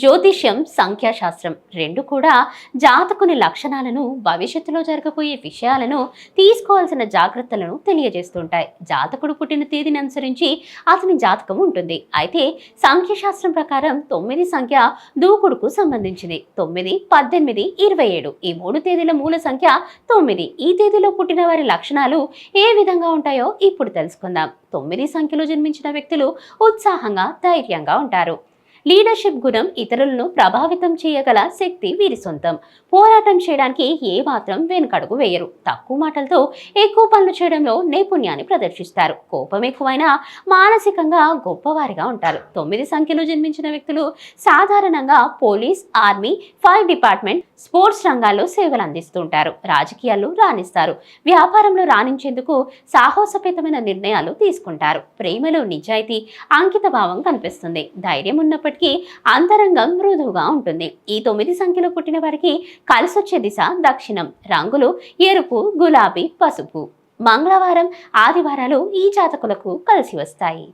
జ్యోతిష్యం సంఖ్యాశాస్త్రం రెండు కూడా జాతకుని లక్షణాలను భవిష్యత్తులో జరగబోయే విషయాలను తీసుకోవాల్సిన జాగ్రత్తలను తెలియజేస్తుంటాయి. జాతకుడు పుట్టిన తేదీని అనుసరించి అతని జాతకం ఉంటుంది. అయితే సంఖ్యాశాస్త్రం ప్రకారం తొమ్మిది సంఖ్య దూకుడుకు సంబంధించింది తొమ్మిది పద్దెనిమిది ఇరవై ఏడు. ఈ మూడు తేదీల మూల సంఖ్య తొమ్మిది. ఈ తేదీలో పుట్టిన వారి లక్షణాలు ఏ విధంగా ఉంటాయో ఇప్పుడు తెలుసుకుందాం. తొమ్మిది సంఖ్యలో జన్మించిన వ్యక్తులు ఉత్సాహంగా ధైర్యంగా ఉంటారు. లీడర్షిప్ గుణం ఇతరులను ప్రభావితం చేయగల శక్తి వీరి సొంతం. పోరాటం చేయడానికి ఏ మాత్రం వెనుకడుగు వేయరు. తక్కువ మాటలతో ఎక్కువ పనులు చేయడంలో నైపుణ్యాన్ని ప్రదర్శిస్తారు. కోపం ఎక్కువైనా మానసికంగా గొప్పవారిగా ఉంటారు. తొమ్మిది సంఖ్యలో జన్మించిన వ్యక్తులు సాధారణంగా police army fire department sports రంగాల్లో సేవలు అందిస్తుంటారు. రాజకీయాల్లో రాణిస్తారు. వ్యాపారంలో రాణించేందుకు సాహసోపేతమైన నిర్ణయాలు తీసుకుంటారు. ప్రేమలో నిజాయితీ అంకిత భావం కనిపిస్తుంది. ధైర్యం ఉన్నప్పటికీ అంతరంగం మృదువుగా ఉంటుంది. ఈ తొమ్మిది సంఖ్యలో పుట్టిన వారికి కలిసొచ్చే దిశ దక్షిణం. రంగులు ఎరుపు గులాబీ పసుపు. మంగళవారం ఆదివారాలు ఈ జాతకులకు కలిసి వస్తాయి.